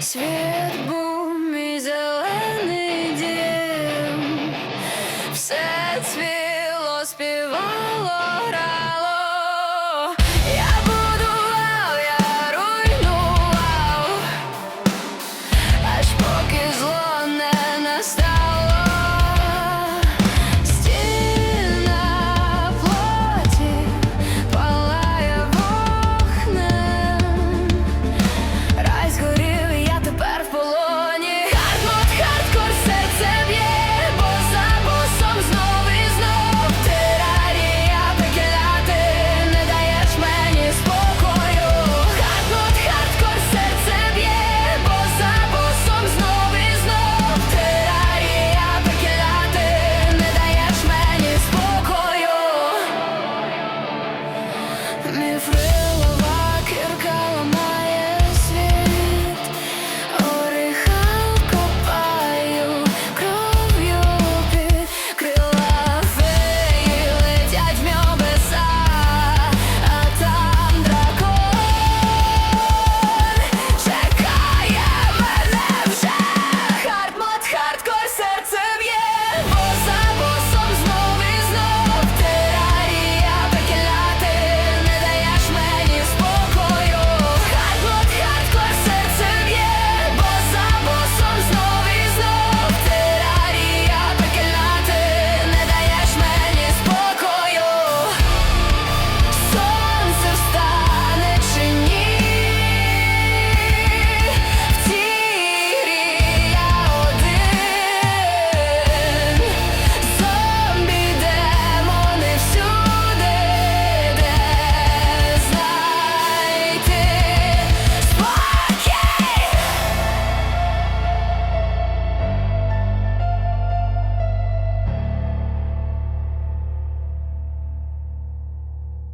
Світ був мій зелений дім, все.